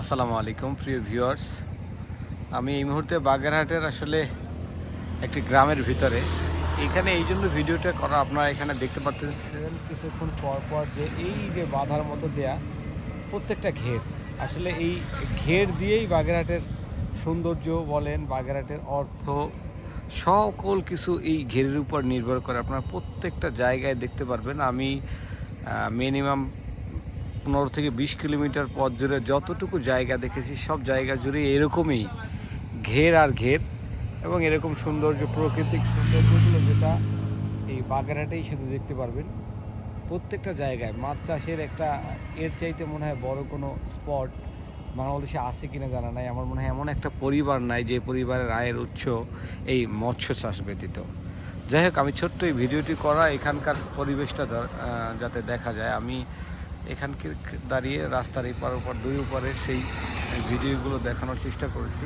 আসসালামু আলাইকুম, প্রিয় ভিউয়ার্স। আমি এই মুহূর্তে বাগেরহাটের আসলে একটি গ্রামের ভিতরে। এখানে এই জন্য ভিডিওটা করা, আপনারা এখানে দেখতে পাচ্ছেন কিছুক্ষণ পর পর যে এই যে বাধার মতো দেয়া প্রত্যেকটা ঘের। আসলে এই ঘের দিয়েই বাগেরহাটের সৌন্দর্য বলেন, বাগেরহাটের অর্থ, সকল কিছু এই ঘেরের উপর নির্ভর করে। আপনারা প্রত্যেকটা জায়গায় দেখতে পারবেন। আমি মিনিমাম পনেরো থেকে বিশ কিলোমিটার পথ জুড়ে যতটুকু জায়গা দেখেছি, সব জায়গা জুড়ে এরকমই ঘের আর ঘের এবং এরকম সৌন্দর্য, প্রাকৃতিক সৌন্দর্যগুলো যেটা এই বাগেরহাটেই শুধু দেখতে পারবেন। প্রত্যেকটা জায়গায় মাছ চাষের একটা, এর চাইতে মনে হয় বড় কোনো স্পট বাংলাদেশে আছে কিনা জানা নাই। আমার মনে হয় এমন একটা পরিবার নাই যে পরিবারের আয়ের উৎস এই মৎস্য চাষ ব্যতীত। যাই হোক, আমি ছোট্ট এই ভিডিওটি করা, এখানকার পরিবেশটা যাতে দেখা যায়। আমি এখানকে দাঁড়িয়ে রাস্তার এপার ওপার দুই উপরে সেই ভিডিওগুলো দেখানোর চেষ্টা করেছি।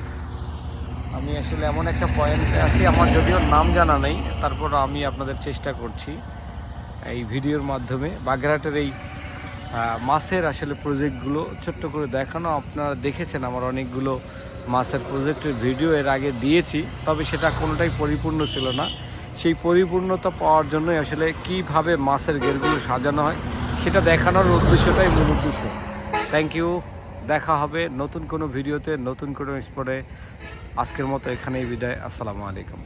আমি আসলে এমন একটা পয়েন্টে আছি, আমার যদিও নাম জানা নেই তারপর আমি আপনাদের চেষ্টা করছি এই ভিডিওর মাধ্যমে। বাগেরহাটের এই মাছের আসলে প্রজেক্টগুলো ছোট্ট করে দেখানো, আপনারা দেখেছেন আমার অনেকগুলো মাছের প্রজেক্টের ভিডিও এর আগে দিয়েছি, তবে সেটা কোনোটাই পরিপূর্ণ ছিল না। সেই পরিপূর্ণতা পাওয়ার জন্যই আসলে কীভাবে মাছের গেরগুলো সাজানো হয় সেটা দেখানোর উদ্দেশ্যটাই মূল উদ্দেশ্য। থ্যাংক ইউ দেখা হবে নতুন কোনো ভিডিওতে, নতুন কোনো স্পটে আজকের মতো এখানেই বিদায়। আসসালামু আলাইকুম।